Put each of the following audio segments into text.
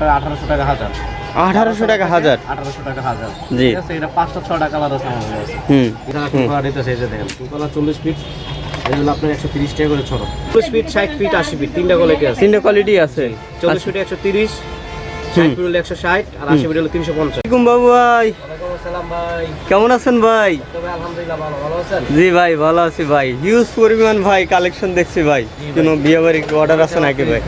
আপনার আঠারোশো টাকা হাজার। আঠারোশো টাকা হাজার? আঠারোশো টাকা হাজার। জি। এটা ছটা কালার আছে আমাদের হুম। এটা যে দেখেন চল্লিশ ফিট এগুলো আপনার একশো তিরিশ টাকা করে চল্লিশ ফিট ষাট ফিট আশি ফিট তিনটা কোয়ালিটি আছে। তিনটে কোয়ালিটি আছে। চল্লিশ ফিট একশো তিরিশ কেমন আছেন ভাই? জি ভাই ভালো আছি ভাই। হিউজ পরিমাণ ভাই কালেকশন দেখছি ভাই। কোনো বিয়ে বাড়ির অর্ডার আছে নাকি ভাই?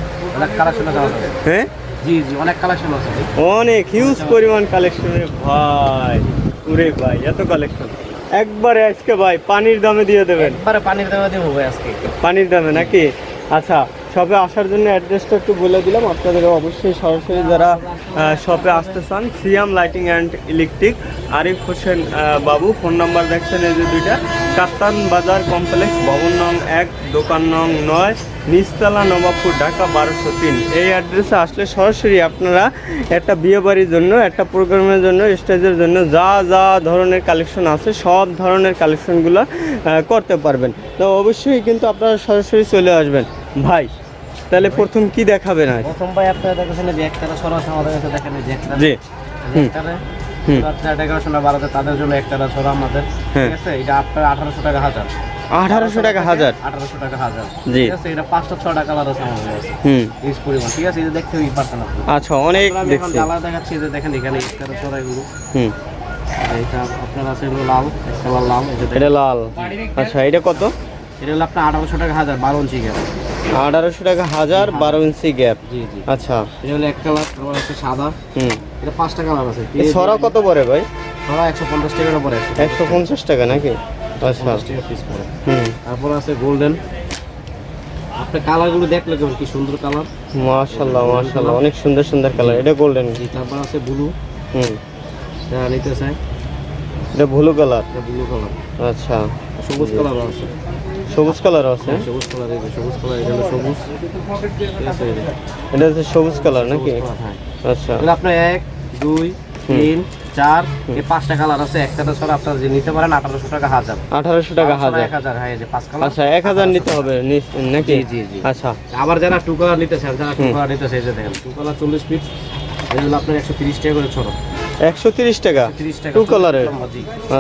আমাদের হ্যাঁ? জি জি অনেক কালেকশন আছে অনেক হিউজ পরিমাণ কালেকশন ভাই পুরে ভাই এত কালেকশন একবারে আজকে ভাই পানির দামে দিয়ে দেবেন। একবারে পানির দামে দেবো ভাই আজকে। পানির দামে নাকি? আচ্ছা শপে আসার জন্য অ্যাড্রেসটা একটু বলে দিলাম। আপনাদের অবশ্যই সরাসরি যারা শপে আসতে চান, Siam lighting and electric, Arif Hossain Babu, phone number দেখছেন এই যে দুইটা। কাপ্তান বাজার কমপ্লেক্স, ভবন নং এক, দোকান নং নয়, নিচতলা নবাবপুর, ঢাকা বারোশো তিন। এই অ্যাড্রেসে আসলে সরাসরি আপনারা একটা বিয়ে বাড়ির জন্য, একটা প্রোগ্রামের জন্য, স্টেজের জন্য যা যা ধরনের কালেকশন আছে, সব ধরনের কালেকশনগুলো করতে পারবেন। তো অবশ্যই কিন্তু আপনারা সরাসরি চলে আসবেন। ভাই তাহলে প্রথম কি দেখাবেন আজ? প্রথম ভাই আপনারা দেখেছেন যে একটা সর আমাদের কাছে দেখেন যে একটা জি। হুম। হুম। আপনার ডেকোরেশন বাড়াতে তাদের জন্য একটা ছড়া আমাদের। হ্যাঁ। ঠিক আছে? এটা আপনার আঠারোশো টাকা হাজার। আঠারোশো টাকা হাজার? আঠারোশো টাকা হাজার। জি। ঠিক আছে? এটা পাঁচটা ছটা কালার আছে আমাদের কাছে। হুম। ইউজ পরিমাণ। ঠিক আছে? এটা দেখতে পারতেন আপনি আচ্ছা অনেক দেখছি। জ্বালা দেখাচ্ছি। যে দেখেন এখানে একটা ছড়া এগুলো। হুম। এটা আপনার আছে হলো লাল একটা। এটা আচ্ছা এটা কত? এটা হলো আপনার আঠারোশো টাকা হাজার বারো ইঞ্চি গ্যাস আঠারোশো টাকা হাজার বারো ইঞ্চি গ্যাপ জি জি। আচ্ছা। এটা হলো এক কালার তারপর আছে সাদা। হুম। এটা পাঁচটা কালার আছে। ছড়া কত পড়ে ভাই? ছড়া একশো পঞ্চাশ টাকার আছে। একশো পঞ্চাশ টাকা নাকি? আচ্ছা। পিস পড়ে। হুম। তারপর আছে গোল্ডেন আপনি কালারগুলো দেখলে কেমন? কি সুন্দর কালার মাশাল্লাহ মাশাল্লাহ অনেক সুন্দর সুন্দর কালার এটা গোল্ডেন জি তারপর আছে ব্লু হুম। যারা নিতে চায় এটা ব্লু কালার এটা ব্লু কালার আচ্ছা। সবুজ কালার আছে। সবুজ কালার আছে। হ্যাঁ, সবুজ কালার এই সবুজ কালার হলো সবুজ। এটা হচ্ছে সবুজ কালার নাকি? হ্যাঁ। আচ্ছা। আপনার এক দুই তিন চার এই পাঁচটা কালার আছে। একটাতে ছাড়া আপনার যে নিতে পারেন আঠারোশো টাকা হাজার। আঠারোশো টাকা হাজার। এক হাজার হ্যাঁ এই যে পাঁচ কালার। আচ্ছা এক হাজার নিতে হবে নাকি? জি, জি, জি। আচ্ছা। আবার যারা টু কালার নিতে চান যারা টু কালার নিতে চাই যে দেখেন টু কালার চল্লিশ পিস। এগুলো আপনার একশো তিরিশ টাকা করে ছোট একশো তিরিশ টাকা? টু কালারের?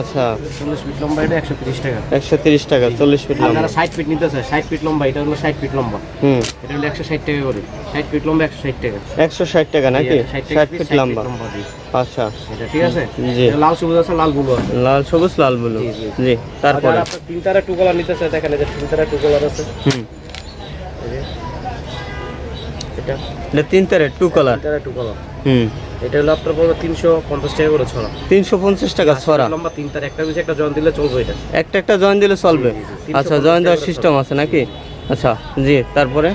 আচ্ছা। চল্লিশ ফিট লম্বা এটা একশো তিরিশ টাকা। একশো তিরিশ টাকা চল্লিশ ফিট লম্বা। ষাট ফিট নিতে চায় ষাট ফিট লম্বা এটা হলো ষাট ফিট লম্বা। হুম। এটা হলো একশো ষাট টাকা করে। ষাট ফিট লম্বা একশো ষাট টাকা। একশো ষাট টাকা নাকি? ষাট ফিট লম্বা। আচ্ছা। এটা ঠিক আছে? জি। লাল সবুজ আছে লাল ব্লু আছে। লাল সবুজ লাল ব্লু। জি, তারপরে? আপনার তিন তারা টু কালার নিতে চায় দেখেন যে তিন তারা টু কালার আছে। হুম। এটা। তিন তারে টু কালার তিন তারা টু কালার হুম। এটা হলো আপনার পড়বে তিনশো পঞ্চাশ টাকা করে ছড়া। তিনশো পঞ্চাশ টাকা ছড়া। লম্বা তিন তার একটা একটা জন দিলে চলবে এটা। একটা একটা জয়েন দিলে চলবে। আচ্ছা জয়েন দেওয়ার সিস্টেম আছে নাকি? আচ্ছা জি তারপরে?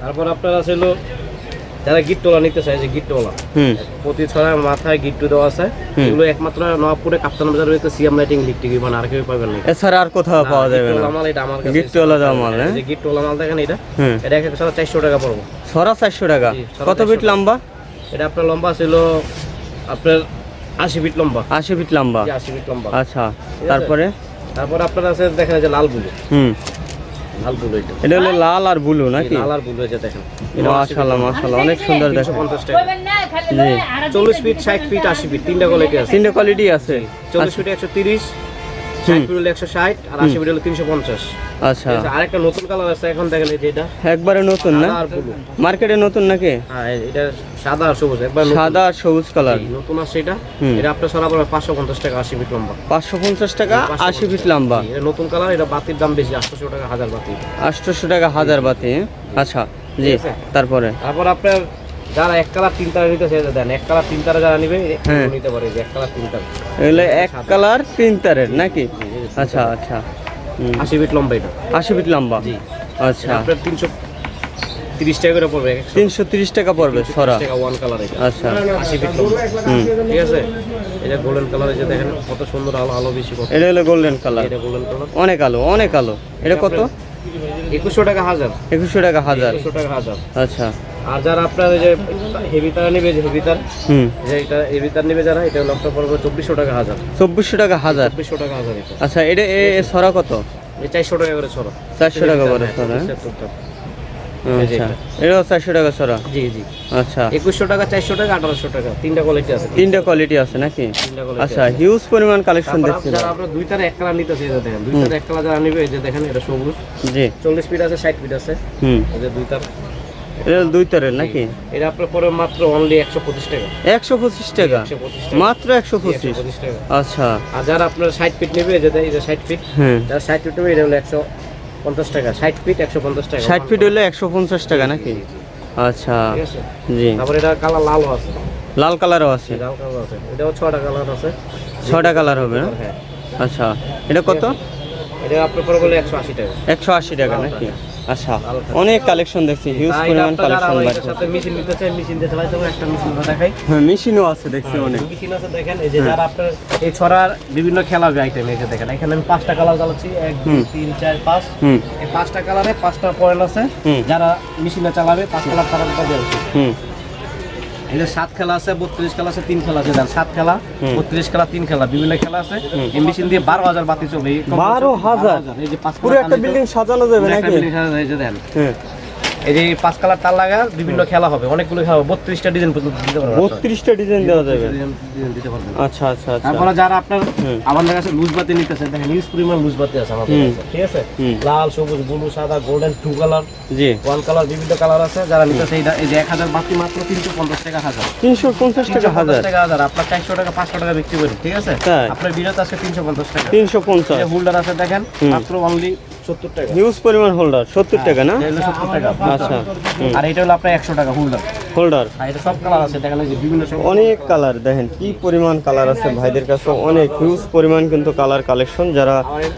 তারপর আপনার আছে হলো যারা গিট্টোলা নিতে চায় যে গিট্টোলা হুম। প্রতি ছড়ার মাথায় গিট্টু দেওয়া আছে। এগুলো একমাত্র নবাবপুরে কাপ্তান বাজার রয়েছে সিএম লাইটিং ইলেকট্রিক মানে আর কেউ পাবেন না। এছাড়া আর কোথাও পাওয়া যাবে না। মাল এটা আমার কাছে গিট্টুওয়ালা দেওয়া মাল, হ্যাঁ? যে গিট্টোলা মাল দেখেন এটা। এটা এক একশো চারশো টাকা পড়ব। ছড়া চারশো টাকা। কত 400 ফিট লম্বা? এটা আপনার লম্বা ছিল আপনার আশি ফিট লম্বা। আশি ফিট লম্বা? আশি ফিট লম্বা। আচ্ছা তারপরে? তারপর আপনার আছে দেখেন যে লাল বুলু। হুম। লাল বুলু এটা। এটা হলো লাল আর ব্লু নাকি? লাল আর বুলু এটা দেখেন মাশাল্লাহ মাশাল্লাহ অনেক সুন্দর দেখো পঞ্চাশ টাকা। জি। চল্লিশ ফিট ষাট ফিট আশি ফিট তিনটা কোয়ালিটি আছে। তিনটে কোয়ালিটি আছে। চল্লিশ ফিট একশো তিরিশ ষাট ফিট একশো ষাট আর আশি ফিট তিনশো পঞ্চাশ। আচ্ছা। আর নতুন কালার আছে এখন দেখেন এই একবারে নতুন না? সাদা আর মার্কেটে নতুন নাকি? হ্যাঁ এটা সাদা আর সবুজ একবার সাদা আর সবুজ কালার নতুন আসছে এটা। এটা আপনার সারা পড়বে পাঁচশো পঞ্চাশ টাকা আশি ফিট লম্বা। পাঁচশো পঞ্চাশ টাকা আশি ফিট লম্বা। এটা নতুন কালার এটা বাতির দাম বেশি আটশোশো টাকা হাজার বাতি। আটশোশো টাকা হাজার বাতি। হ্যাঁ? আচ্ছা জি তারপরে? তারপর আপনার যারা এক কালার তিন তারা নিতে চাই দেন। এক কালার তিন তারা যারা নিবে হ্যাঁ। নিতে পারে এক কালার তিন তারা। এগুলো এক কালার তিন তারের নাকি? আচ্ছা আচ্ছা। আশি ফিট লম্বা এটা। আশি ফিট লম্বা? জি। আচ্ছা। আপনার তিনশো তিরিশ টাকা করে পড়বে তিনশো তিরিশ টাকা পড়বে ওয়ান কালার আচ্ছা। আশি ফিট ঠিক আছে? এটা গোল্ডেন কালার যে দেখেন কত সুন্দর আলো আলো বেশি এটা হলো গোল্ডেন কালার এটা গোল্ডেন কালার অনেক আলো অনেক আলো। এটা কত? একুশশো টাকা হাজার। একুশশো টাকা হাজার। একুশশো টাকা হাজার। আচ্ছা। আর যারা আপনার যে হেভি তারা নেবে যে হেভি তার হুম। যে এটা হেভি তার নেবে যারা এটা হলো আপনার পড়বে চব্বিশশো টাকা হাজার। চব্বিশশো টাকা হাজার? চব্বিশশো টাকা হাজার এটা। আচ্ছা এটা এ ছড়া কত? চারশো টাকা করে ছড়ো। চারশো টাকা করে ছড়া হ্যাঁ? এই যে আচ্ছা এটাও চারশো টাকা ছড়া? জি জি। আচ্ছা। একুশশো টাকা চারশো টাকা আঠারোশো টাকা তিনটা কোয়ালিটি আছে। তিনটা কোয়ালিটি আছে নাকি? আচ্ছা হিউজ পরিমাণ কালেকশন দেখছি যারা আপনার এক কালার নিতেছে এই যে দেখেন। এক কালার যারা নিবে এই যে দেখেন এটা সবুজ। জি। চল্লিশ ফিট আছে ষাট ফিট আছে। হুম। এই যে দুইটার এটা দুই তারের নাকি? এটা আপনার পরে মাত্র অনলি একশো পঁচিশ টাকা। একশো পঁচিশ টাকা? মাত্র একশো পঁচিশ? আচ্ছা। আর যারা আপনার ষাট ফিট নেবে এই যে এই যে ষাট ফিট হ্যাঁ। যারা ষাট ফিট নেবে এটা হলো একশো পঞ্চাশ টাকা। ষাট ফিট একশো পঞ্চাশ টাকা। ষাট ফিট হলে একশো পঞ্চাশ টাকা নাকি? আচ্ছা। জি। তারপর এটা কালার লালও আছে। লাল কালারও আছে? লাল কালার আছে। এটাও ছটা কালার আছে। ছটা কালার হবে না? হ্যাঁ। আচ্ছা। এটা কত? এটা আপনার পরে বলে একশো আশি টাকা। একশো আশি টাকা নাকি? আচ্ছা অনেক কালেকশন দেখছি হিউজ পরিমাণ কালেকশন সাথে মেশিন নিতে চাই মেশিন দিতে পারি হবে একটা মেশিন দেখাই। হ্যাঁ মেশিনও আছে দেখছি অনেক। মেশিন আছে দেখেন এই যে যারা আপনার এই ছড়ার বিভিন্ন খেলা হবে আইটেম এই যে দেখেন এখানে আমি পাঁচটা কালার চালাচ্ছি এক দুই। তিন চার পাঁচ। হুম। এই পাঁচটা কালারে পাঁচটা পয়েন্ট আছে। যারা মেশিনে চালাবে পাঁচ কালার কালারটা দিয়েছে এই যে সাত খেলা আছে বত্রিশ খেলা আছে তিন খেলা আছে সাত খেলা বত্রিশ খেলা তিন খেলা বিভিন্ন খেলা আছে। এই মেশিন দিয়ে বারো হাজার বাতি চলবে। বারো হাজার? এই যে পাঁচ পুরো একটা বিল্ডিং সাজানো যাবে একটা নাকি? building সাজানো যায়, যে দেন। হ্যাঁ এই যে পাঁচ কালার তার লাগা বিভিন্ন খেলা হবে। অনেকগুলো খেলা হবে। বত্রিশটা ডিজাইন পর্যন্ত দিতে পারবেন বত্রিশটা ডিজাইন দেওয়া যাবে। ডিজাইন ডিজাইন দিতে পারবেন আচ্ছা আচ্ছা আচ্ছা। তারপরে যারা আপনার আমাদের কাছে লুজ বাতি নিতেছে দেখেন ইউজ পরিমাণ লুজ বাতি আছে আমাদের কাছে ঠিক আছে? লাল সবুজ ব্লু সাদা গোল্ডেন টু কালার জি। ওয়ান কালার বিভিন্ন কালার আছে। যারা নিতেছে এইটা এই যে এক হাজার বাতি মাত্র তিনশো পঞ্চাশ টাকা হাজার। তিনশো পঞ্চাশ টাকা হাজার। টাকা হাজার। আপনার চারশো টাকা পাঁচশো টাকা বিক্রি করি ঠিক আছে? আপনার বিরত আছে তিনশো পঞ্চাশ টাকা। তিনশো পঞ্চাশ। হোল্ডার আছে দেখেন মাত্র অনলি সত্তর টাকা। হিউজ পরিমাণ হোল্ডার সত্তর টাকা না? এটা হলো সত্তর টাকা। আচ্ছা আর এটা হলো আপনার একশো টাকা হোল্ডার হোল্ডার এটা সব কালার আছে। দেখেন এই যে বিভিন্ন অনেক কালার দেখেন কি পরিমাণ কালার আছে ভাইদের কাছে? অনেক হিউজ পরিমাণ কিন্তু কালার কালেকশন যারা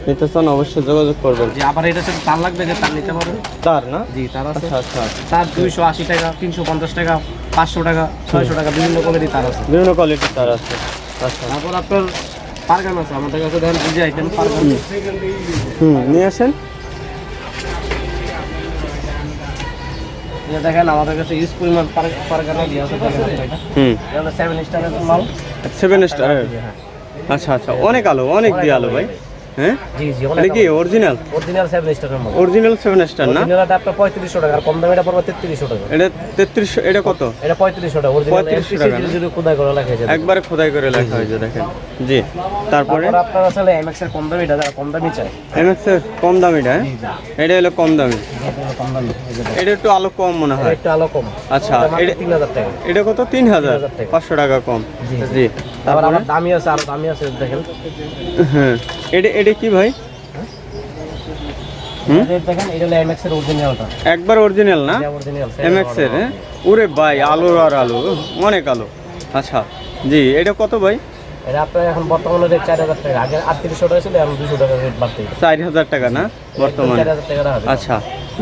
নিতে চান অবশ্যই যোগাযোগ করবেন। যে আবার এটা সাথে তার লাগবে যে তার নিতে পারবেন? তার না? জি তার আছে। আচ্ছা আচ্ছা তার দুইশো আশি টাকা তিনশো পঞ্চাশ টাকা পাঁচশো টাকা ছয়শো টাকা বিভিন্ন কোয়ালিটি তার আছে। বিভিন্ন কোয়ালিটির তার আছে। আচ্ছা। তারপর আপনার পারগান আছে আমাদের কাছে দেখেন ডিজে আইটেম পারগান। হুম। নিয়ে আসেন। দেখেন আমাদের কাছে ইউজ পরিমাণ পারগানা দিয়ে আছে হুম। এটা সেভেন স্টারের মাল। সেভেন স্টার হ্যাঁ। আচ্ছা আচ্ছা অনেক আলো অনেক দিয়ে আলো ভাই। হ্যাঁ? জি জি এটা কি অরিজিনাল অরিজিনাল সেভেন স্টারের মাল অরিজিনাল সেভেন স্টার না? অরিজিনালটা আপনার টাকা আর কম দামে এটা পড়বে টাকা। এটা তেত্রিশশো এটা কত? এটা পঁয়ত্রিশশো টাকা অরিজিনাল 3500 টাকা যদি কোথায় করে লেখা যায় একবারে খোদাই করে লেখা হয়েছে দেখেন। জি তারপরে? আপনার আসলে এমএক্স এর কম দামি এটা যারা কম দামি চাই এমএক্স এর কম দামিটা হ্যাঁ? এটা হলো কম দামি। এটা কম দামি। এটা একটু আলো কম মনে হয়। একটু আলো কম। আচ্ছা এটা তিন হাজার টাকা। এটা কত? তিন হাজার। 3000 টাকা। পাঁচশো টাকা কম। জি, তারপর তারপরে আবার দামি আছে আরও দামি আছে দেখেন। হ্যাঁ। এটা এটা কি ভাই? একবার অরিজিনাল না? এমএক্স এর হ্যাঁ? ওরে ভাই আলো আর আলো অনেক আলো। আচ্ছা জি এটা কত ভাই? এটা আপনার এখন বর্তমানে রেট চার হাজার টাকা আগে আটত্রিশশো টাকা ছিল এখন দুশো টাকা রেট বাড়তে চার হাজার টাকা না? বর্তমানে। চার হাজার টাকা রাখা আচ্ছা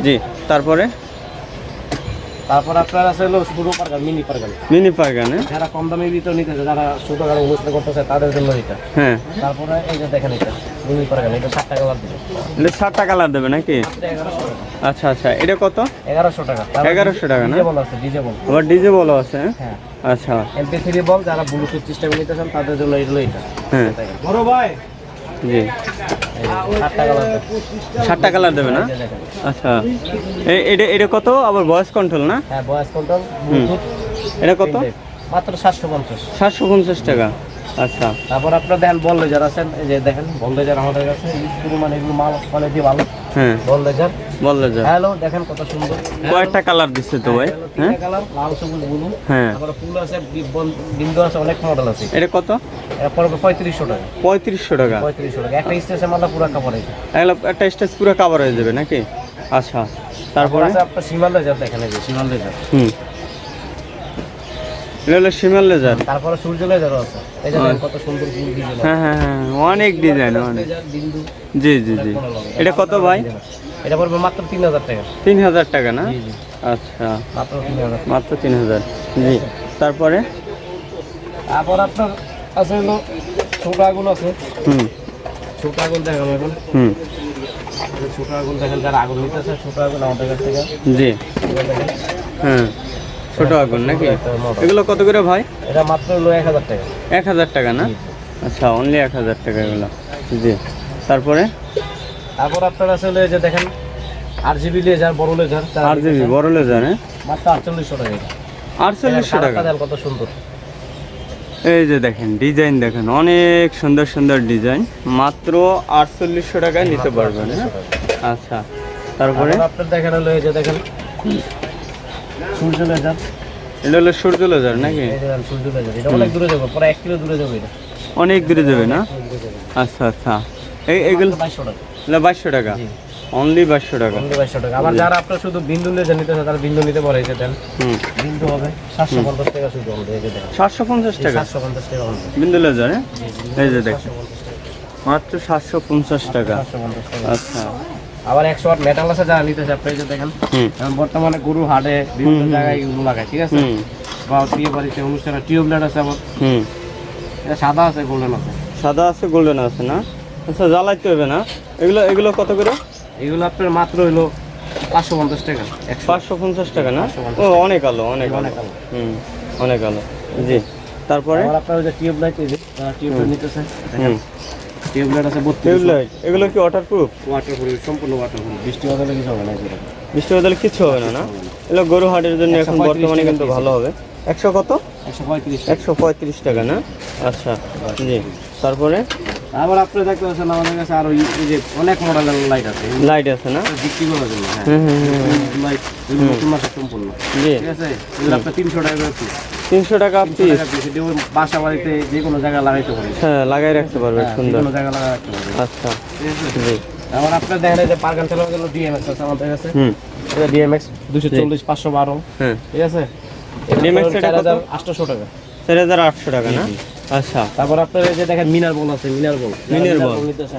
জি তারপরে? তারপর আপনার আছে হলো শুরু পারগান মিনি পারগান। মিনি পারগান হ্যাঁ? যারা কম দামে ভিতরে নিতে চায় যারা ছোটখাটো অনুষ্ঠান করতে তাদের জন্য এটা। হ্যাঁ। তারপরে এই যে দেখেন এটা। এটা ষাট টাকা কালার দেবে নাকি? এগারোশো আচ্ছা আচ্ছা এটা কত? এগারোশো টাকা। 1100 টাকা না? ডিজে বল আছে ডিজে বল আবার ডিজে বলো আছে? হ্যাঁ? আচ্ছা। এমপি থ্রি বল যারা ব্লুটুথ সিস্টেমে নিতে চান তাদের জন্য এগুলো এটা। হ্যাঁ। বড় ভাই। জি। ষাট টাকা কালার দেবে না? আচ্ছা। এ- এটা এটা কত? আবার ভয়েস কন্ট্রোল না? হ্যাঁ ভয়েস কন্ট্রোল ব্লুটুথ এটা কত? মাত্র সাতশো পঞ্চাশ। সাতশো পঞ্চাশ টাকা। আচ্ছা। তারপর আপনার দেখেন বল লেজার আছেন এই যে দেখেন বল লেজার আমাদের কাছে ইউজ পরিমাণ এগুলো মাল কোয়ালিটি ভালো। হ্যাঁ। বল লেজার হ্যালো দেখেন কত সুন্দর। কয়েকটা কালার দিচ্ছে তো ভাই হ্যাঁ কালার লাল সবুজ ব্লু। হ্যাঁ। তারপরে ফুল আছে বিন্দু আছে অনেক মডেল আছে। এটা কত? পঁয়ত্রিশশো টাকা। পঁয়ত্রিশশো টাকা। পঁয়ত্রিশশো টাকা। একটা স্টেশন মাথা পুরো কাপড় এটা এগুলো একটা স্টেজ পুরো কাভার হয়ে যাবে নাকি? আচ্ছা। তারপরে? আপনার সীমাল লেজার দেখেন সীমাল লেজার হুম। এটা হলো শিমাল লেজার। তারপরে সূর্য লেজারও আছে। এই যে কত সুন্দর হ্যাঁ হ্যাঁ হ্যাঁ অনেক ডিজাইন অনেক। জি জি জি। এটা কত ভাই? এটা পড়বে মাত্র তিন হাজার টাকা। তিন হাজার টাকা না? আচ্ছা। মাত্র তিন হাজার। মাত্র তিন হাজার। জি। তারপরে? তারপর আপনার আছে হলো ছোট আগুন আছে। হুম। ছোট আগুন দেখাবো এখন। হুম। ছোট আগুন দেখেন যারা আগুন নিতেছে ছোট আগুন আমাদের কাছ থেকে। জি। হ্যাঁ। ছোট আগুন নাকি? এগুলো কত করে ভাই? এটা মাত্র হলো এক হাজার টাকা। এক হাজার টাকা না। আচ্ছা অনলি এক হাজার টাকা এগুলো। জি তারপরে? তারপর আপনার এই যে দেখেন আট জিবি লেজার বড় লেজার আর জিবি বড় লেজার হ্যাঁ? মাত্র আটচল্লিশশো টাকা আটচল্লিশশো টাকা। কত সুন্দর। এই যে দেখেন ডিজাইন দেখেন অনেক সুন্দর সুন্দর ডিজাইন মাত্র আটচল্লিশশো টাকায় নিতে পারবেন হ্যাঁ? আচ্ছা তারপরে? তারপরে আপনার দেখেন হলো এই যে দেখেন সূর্য লেজার এটা হলো সূর্য লেজার নাকি সূর্য লেজার এটা অনেক দূরে যাবে প্রায় এক কিলো দূরে যাবে এটা। অনেক দূরে যাবে না? আচ্ছা আচ্ছা। এই এগুলো বাইশশো টাকা। এটা বাইশশো টাকা? অনলি বাইশশো টাকা? অনলি বাইশশো টাকা। আবার যারা আপনার শুধু বিন্দু লেজার নিতে চান তারা বিন্দু নিতে পারে দেন। বিন্দু হবে সাতশো পঞ্চাশ টাকা শুধু সাতশো পঞ্চাশ টাকা? সাতশো পঞ্চাশ টাকা বিন্দু লেজার হ্যাঁ? এই যে টাকা। মাত্র সাতশো পঞ্চাশ টাকা। আচ্ছা। আবার একশো ওয়াট মেটাল আছে যারা নিতে চান আপনি দেখেন। এখন বর্তমানে গরু হাটে বিভিন্ন জায়গায় এগুলো লাগায় ঠিক আছে? বা বিয়ে বাড়িতে অনুষ্ঠানে টিউবলাইট আছে আবার। হুম। এটা সাদা আছে গোল্ডেন আছে। সাদা আছে গোল্ডেন আছে না? আচ্ছা জ্বালাইতে হবে না? এগুলো এগুলো কত করে? এগুলো আপনার মাত্র হলো পাঁচশো পঞ্চাশ টাকা পাঁচশো পঞ্চাশ টাকা না? ও অনেক আলো অনেক অনেক আলো। হুম অনেক আলো। জি। তারপরে? আপনার ওই যে টিউবলাইট এই যে টিউবলাইট নিতেছে হুম। টিউবলাইট আছে বত্রিশ টেবলেট এগুলো কি ওয়াটার ওয়াটারপ্রুফ সম্পূর্ণ ওয়াটারপ্রুফ বৃষ্টি বাদলে কিছু হবে না বৃষ্টি বাদলে কিছু হবে না না? এগুলো গরু হাটের জন্য এখন বর্তমানে কিন্তু ভালো হবে। একশো কত? একশো পঁয়ত্রিশ একশো পঁয়ত্রিশ টাকা না? আচ্ছা জি। তারপরে? আবার আপনি দেখতে পাচ্ছেন আমাদের কাছে আরও এই যে অনেক মডেলের লাইট আছে। লাইট আছে না? বিক্রি করার জন্য হ্যাঁ। লাইট নতুন মাসের সম্পূর্ণ। ঠিক আছে? এগুলো আপনার তিনশো টাকা করে। তিনশো টাকা পিস বাসা বাড়িতে যে কোনো জায়গায় লাগাইতে পারি হ্যাঁ লাগাই রাখতে পারবে হ্যাঁ, সুন্দর। কোনো জায়গায় লাগাই রাখতে পারবে আচ্ছা। জি। আবার আপনার দেখেন যে পার্কান চালানোর জন্য ডিএমএক্স আছে আমাদের কাছে। হুম। এটা ডিএমএক্স দুশো চল্লিশ পাঁচশো বারো। হ্যাঁ। ঠিক আছে? DMX এটা কত? আটশোশো টাকা। চার হাজার আটশো টাকা না? আচ্ছা। তারপর আপনার এই যে দেখেন মিনার বল আছে মিনার বল। মিনার বল।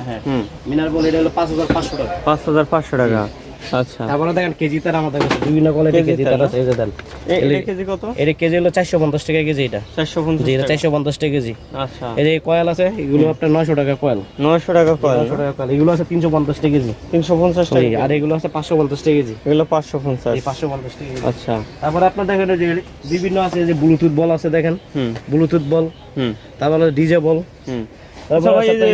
হ্যাঁ। মিনার বল এটা হলো পাঁচ হাজার পাঁচশো টাকা। পাঁচ হাজার পাঁচশো টাকা। আচ্ছা। তারপরে দেখেন কেজি তার আমাদের কাছে বিভিন্ন কোয়ালিটি কেজি কেজি তার তার আছে এই যে দেন। এটা কেজি কত? এটা কেজি হলো চারশো পঞ্চাশ টাকা কেজি এটা। চারশো পঞ্চাশ জি এটা টাকা। কেজি। আচ্ছা। এই যে কয়েল আছে এগুলো আপনার নয়শো টাকা কয়েল। নয়শো টাকা কয়েল নয়শো টাকা কয়েল। এগুলো আছে তিনশো পঞ্চাশ টাকা কেজি। তিনশো পঞ্চাশ জি, টাকা আর এগুলো আছে পাঁচশো পঞ্চাশ টাকা কেজি। এগুলো পাঁচশো পঞ্চাশ। এই পাঁচশো পঞ্চাশ টাকা আচ্ছা। তারপরে আপনার দেখেন যে বিভিন্ন আছে যে ব্লুটুথ বল আছে দেখেন। হুম। Bluetooth ball. হুম। তারপরে ডিজে বল। হুম। তারপরে আচ্ছা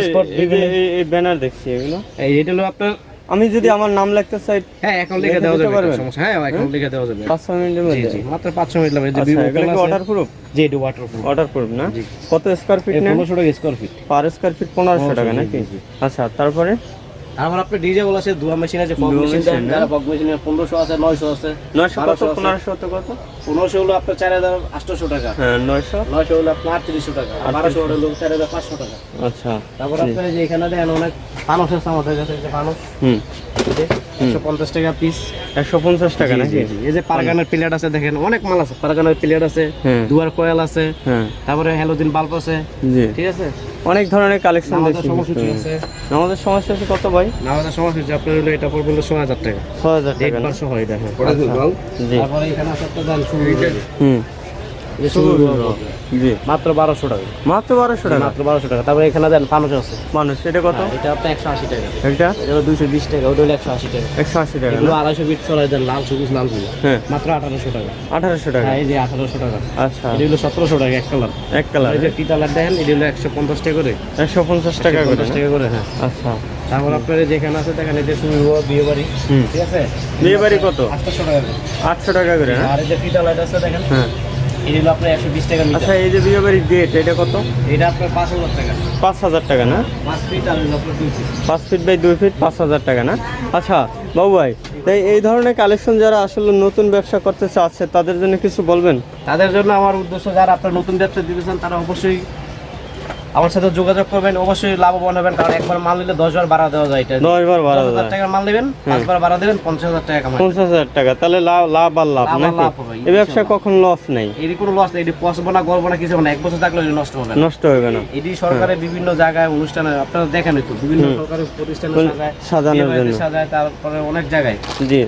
এই ব্যানার দেখছি এগুলো। এই এটা হলো আপনার আমি যদি আমার নাম লিখতে চাই হ্যাঁ অ্যাকাউন্ট লিখে লিখে দেওয়া যাবে সমস্যা হ্যাঁ অ্যাকাউন্ট লিখে দেওয়া যাবে। পাঁচ ছ মিনিটের জি মধ্যে? জি মাত্র পাঁচশো মিনিট লাগবে যে ভিভো এগুলো কি। ওয়াটার প্রুফ জি এটা ওয়াটার প্রুফ ওয়াটার প্রুফ না কত স্কয়ার ফিট না 1500 টাকা square feet per square feet 1500 টাকা নাকি? আচ্ছা তারপরে? আমার আপনার ডিজে বল আছে দুয়া মেশিন আছে ফগ মেশিন না? যারা ফগ মেশিন পনেরোশো আছে নয়শো আছে নয়শো কত? আছে। পনেরোশো কত কত? পনেরোশো হলো আপনার চার হাজার আটশোশো টাকা। হ্যাঁ নয়শো? নয়শো হলো আপনার আটত্রিশশো টাকা। আর বারোশো হলো চার হাজার পাঁচশো টাকা। আচ্ছা তারপর আপনার যে এখানে দেখেন অনেক ফানুস আছে আমাদের কাছে এই যে ফানুস হুম। একশো পঞ্চাশ টাকা পিস একশো পঞ্চাশ টাকা নাকি? এই যে পারগানের প্লেট আছে দেখেন অনেক মাল আছে। পারগানের প্লেট আছে হ্যাঁ। দুয়ার কয়েল আছে হ্যাঁ। তারপরে হ্যালোজিন বাল্ব আছে জি। ঠিক আছে? অনেক ধরনের কালেকশন আমাদের দেখছি। আছে আমাদের সমস্যা আছে কত ভাই? আমাদের সময়সূচি আপনার হলো এটা পড়বে হলো হাজার টাকা। ছ হাজার টাকা পাঁচশো হয় এটা হ্যাঁ তারপরে এখানে আছে দাম হুম। জি। মাত্র বারোশো টাকা। মাত্র বারোশো টাকা? মাত্র বারোশো টাকা। তারপরে এখানে দেন ফানুস আছে। মানুষ এটা কত? হ্যাঁ, এটা আপনার একশো আশি টাকা। এটা? দুইশো বিশ টাকা ওটা হলো একশো আশি টাকা। একশো আশি টাকা এগুলো না? আড়াইশো বিট দেন লাল সবুজ লাল সবুজ হ্যাঁ। মাত্র আঠারোশো টাকা। আঠারোশো টাকা? হ্যাঁ এই যে আঠারোশো টাকা। আচ্ছা। এটা হলো সতেরোশো টাকা এক কালার। এক কালার। এই যে পিতালার দেখেন এটা হলো একশো পঞ্চাশ টাকা করে। একশো পঞ্চাশ টাকা করে টাকা করে হ্যাঁ। আচ্ছা। তারপর আপনার যেখানে আছে দেখেন এই যে শুরু বিয়ে বাড়ি ঠিক আছে? বিয়ে বাড়ি কত? আটশোশো টাকা করে। আটশো টাকা করে আর এই যে ফিতা লাইট আছে দেখেন। হ্যাঁ। হলো আপনার একশো বিশ টাকা আচ্ছা এই যে বিয়ে বাড়ির গেট এটা কত? এটা আপনার পাঁচ হাজার টাকা। পাঁচ হাজার টাকা না? পাঁচ ফিট আর আপনার দুই ফিট পাঁচ ফিট বাই দুই ফিট পাঁচ হাজার টাকা না? আচ্ছা বাবু ভাই তাই এই ধরনের কালেকশন যারা আসলে নতুন ব্যবসা করতে চাচ্ছে তাদের জন্য কিছু বলবেন? তাদের জন্য আমার উদ্দেশ্য যারা আপনার নতুন ব্যবসা দিতে চান তারা অবশ্যই আমার সাথে যোগাযোগ করবেন অবশ্যই লাভবান হবেন কারণ একবার মাল নিলে দশ বার ভাড়া দেওয়া যায় এটা। দশ বার বারো দশ হাজার টাকার মাল নেবেন পাঁচবার ভাড়া দেবেন পঞ্চাশ হাজার টাকা কামাই। পঞ্চাশ হাজার টাকা তাহলে লাভ লাভ আর লাভ নাকি? এই ব্যবসা কখন লস নেই? এটি কোনো লস নেই এটি পচবো না গড়বো না কিছু না। এক বছর থাকলে নষ্ট হবে নষ্ট হবে না। এটি সরকারের বিভিন্ন জায়গায় অনুষ্ঠানে আপনারা দেখেন তো বিভিন্ন সরকারি প্রতিষ্ঠানে সাজায় সাজানোর জন্য। সাজায় তারপরে অনেক জায়গায়। জি।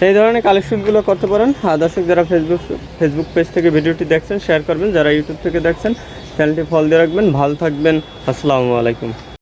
সেই ধরনের কালেকশনগুলো করতে পারেন। আর দর্শক যারা ফেসবুক ফেসবুক পেজ থেকে ভিডিওটি দেখছেন শেয়ার করবেন। যারা ইউটিউব থেকে দেখছেন চ্যানেলটি ফল দিয়ে রাখবেন ভালো থাকবেন আসসালামু আলাইকুম।